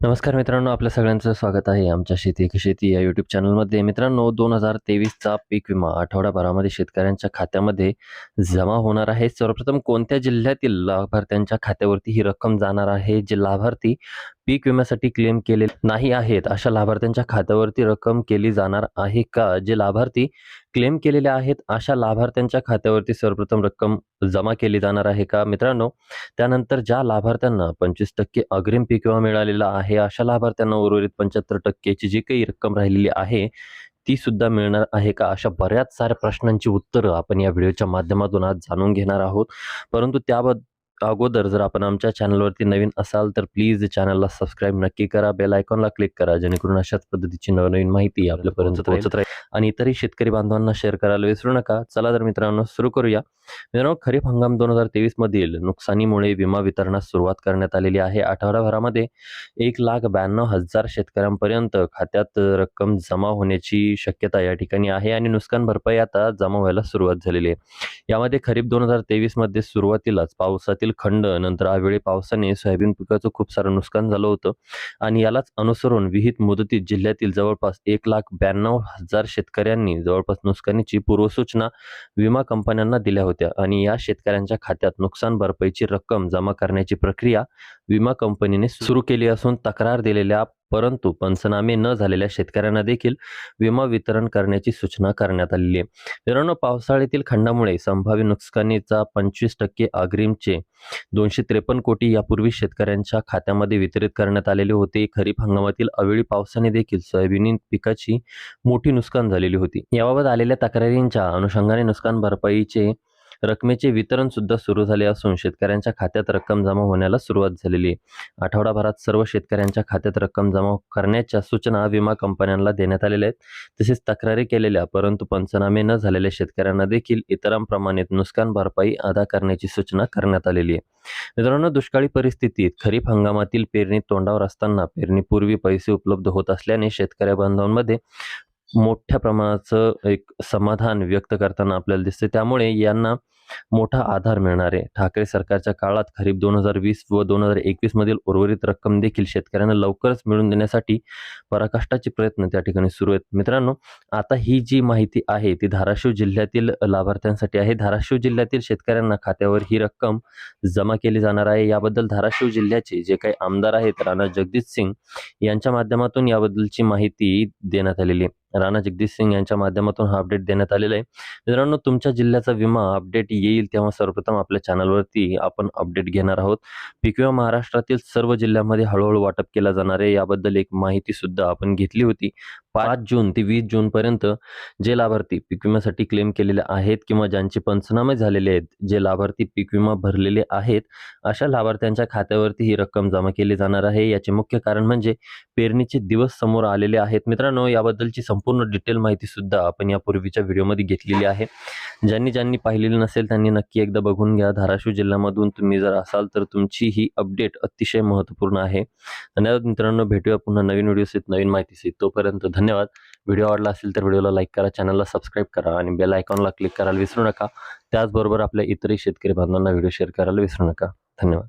नमस्कार मित्रांनो आपल्या सगळ्यांचं स्वागत आहे आमच्या शेती एक शेती या यूट्यूब चॅनलमध्ये मित्रांनो दोन हजार तेवीसचा पीक विमा आठवड्याभरामध्ये शेतकऱ्यांच्या खात्यामध्ये जमा होणार आहे. सर्वप्रथम कोणत्या जिल्ह्यातील लाभार्थ्यांच्या खात्यावरती ही रक्कम जाणार आहे? जे लाभार्थी पीक विम्यासाठी क्लेम केले नाही आहेत अशा लाभार्थ्यांच्या खात्यावरती रक्कम केली जाणार आहे का? जे लाभार्थी क्लेम केलेले आहेत अशा लाभार्थ्यांच्या खात्यावरती सर्वप्रथम रक्कम जमा केली जाणार आहे का? मित्रांनो त्यानंतर ज्या लाभार्थ्यांना पंचवीस टक्के अग्रिम पीक विमा मिळालेला आहे अशा लाभार्थ्यांना उर्वरित पंच्याहत्तर टक्केची जी काही रक्कम राहिलेली आहे ती सुद्धा मिळणार आहे का? अशा बऱ्याच साऱ्या प्रश्नांची उत्तरं आपण या व्हिडिओच्या माध्यमातून आज जाणून घेणार आहोत. परंतु त्याबद्दल अगोदर जर आपण आमच्या चॅनलवरती नवीन असाल तर प्लीज चॅनलला सबस्क्राईब नक्की करा बेल आयकॉनला क्लिक करा जेणेकरून अशाच पद्धतीची नवनवीन माहिती आपल्यापर्यंत पोहोचत राहील. आणि इतरही शेतकरी बांधवांना शेअर करायला विसरू नका. चला तर मित्रांनो सुरू करूया. मित्रांनो खरीप हंगाम दोन हजार तेवीस मधील नुकसानीमुळे विमा वितरणास सुरुवात करण्यात आलेली आहे. आठवड्याभरामध्ये एक लाख ब्याण्णव हजार शेतकऱ्यांपर्यंत खात्यात रक्कम जमा होण्याची शक्यता या ठिकाणी आहे आणि नुकसान भरपाई आता जमा व्हायला सुरुवात झालेली आहे. यामध्ये खरीप दोन हजार तेवीसमध्ये सुरुवातीलाच पावसातील खंड नंतर अवेळी पावसाने सोयाबीन पिकाचं खूप सारं नुकसान झालं होतं. आणि यालाच अनुसरून विहित मुदतीत जिल्ह्यातील जवळपास एक लाख ब्याण्णव हजार शेतकऱ्यांनी जवळपास नुकसानीची पूर्वसूचना विमा कंपन्यांना दिल्या होत्या. आणि या शेतकऱ्यांच्या खात्यात नुकसान भरपाईची रक्कम जमा करण्याची प्रक्रिया विमा कंपनीने सुरू केली असून तक्रार दिलेल्या परंतु पंचनामे न झालेल्या शेतकऱ्यांना देखील विमा वितरण करण्याची सूचना करण्यात आलेली आहे. मित्रांनो पावसाळ्यातील खंडामुळे संभाव्य नुकसानीचा पंचवीस टक्के अग्रिमचे दोनशे त्रेपन्न कोटी यापूर्वी शेतकऱ्यांच्या खात्यामध्ये वितरित करण्यात आलेले होते. खरीप हंगामातील अवेळी पावसाने देखील सोयाबीन पिकाची मोठी नुकसान झालेली होती. याबाबत आलेल्या तक्रारींच्या अनुषंगाने नुकसान भरपाईचे रकमेचे वितरण सुद्धा सुरू झाले असून शेतकऱ्यांच्या खात्यात रक्कम जमा होण्याला सुरुवात झालेली आहे. आठवडाभरात सर्व शेतकऱ्यांच्या खात्यात रक्कम जमा करण्याच्या सूचना विमा कंपन्यांना देण्यात आलेल्या आहेत. तसेच तक्रारी केलेल्या परंतु पंचनामे न झालेल्या शेतकऱ्यांना देखील इतरांप्रमाणे नुकसान भरपाई अदा करण्याची सूचना करण्यात आलेली आहे. मित्रांनो दुष्काळी परिस्थितीत खरीप हंगामातील पेरणी तोंडावर असताना पेरणीपूर्वी पैसे उपलब्ध होत असल्याने शेतकऱ्या बांधवांमध्ये मोठ्या प्रमाणाचं एक समाधान व्यक्त करताना आपल्याला दिसते त्यामुळे यांना मोठा आधार मिळणार आहे. ठाकरे सरकारच्या काळात खरीप दोन हजार वीस व दोन हजार एकवीस मधील उर्वरित रक्कम देखील शेतकऱ्यांना लवकरच मिळवून देण्यासाठी पराकाष्टाचे प्रयत्न त्या ठिकाणी सुरू आहेत. मित्रांनो आता ही जी माहिती आहे ती धाराशिव जिल्ह्यातील लाभार्थ्यांसाठी आहे. धाराशिव जिल्ह्यातील शेतकऱ्यांना खात्यावर ही रक्कम जमा केली जाणार आहे. याबद्दल धाराशिव जिल्ह्याचे जे काही आमदार आहेत राणा जगदीश सिंग यांच्या माध्यमातून याबद्दलची माहिती देण्यात आलेली आहे. राणा जगदीश सिंग यांच्या माध्यमातून हा अपडेट देण्यात आलेला आहे. मित्रांनो तुमच्या जिल्ह्याचा विमा अपडेट येईल तेव्हा सर्वप्रथम आपल्या चॅनलवरती आपण अपडेट घेणार आहोत. पीक विमा महाराष्ट्रातील सर्व जिल्ह्यामध्ये हळूहळू वाटप केला जाणार आहे. याबद्दल एक माहिती सुद्धा आपण घेतली होती. पाच जून ते वीस जून पर्यंत जे लाभार्थी पीक विम्यासाठी क्लेम केलेले आहेत किंवा ज्यांचे पंचनामे झालेले आहेत जे लाभार्थी पीक विमा भरलेले आहेत अशा लाभार्थ्यांच्या खात्यावरती ही रक्कम जमा केली जाणार आहे. याचे मुख्य कारण म्हणजे पेरणीचे दिवस समोर आलेले आहेत. मित्रांनो याबद्दलची संपूर्ण डिटेल माहिती सुद्धा आपण यापूर्वीच्या व्हिडिओमध्ये घेतलेली आहे. ज्यांनी ज्यांनी पाहिलेली नसेल त्यांनी नक्की एकदा बघून घ्या. धाराशिव जिल्ह्यामधून तुम्ही जर असाल तर तुमची ही अपडेट अतिशय महत्त्वपूर्ण आहे. धन्यवाद मित्रांनो. भेटूया पुन्हा नवीन व्हिडिओ नवीन माहितीसहित तोपर्यंत धन्यवाद. व्हिडिओ आवडला असेल तर व्हिडिओला लाईक करा चॅनलला सबस्क्राईब करा आणि बेल आयकॉनला क्लिक करायला विसरू नका. त्याचबरोबर आपल्या इतरही शेतकरी बांधवांना व्हिडिओ शेअर करायला विसरू नका. धन्यवाद.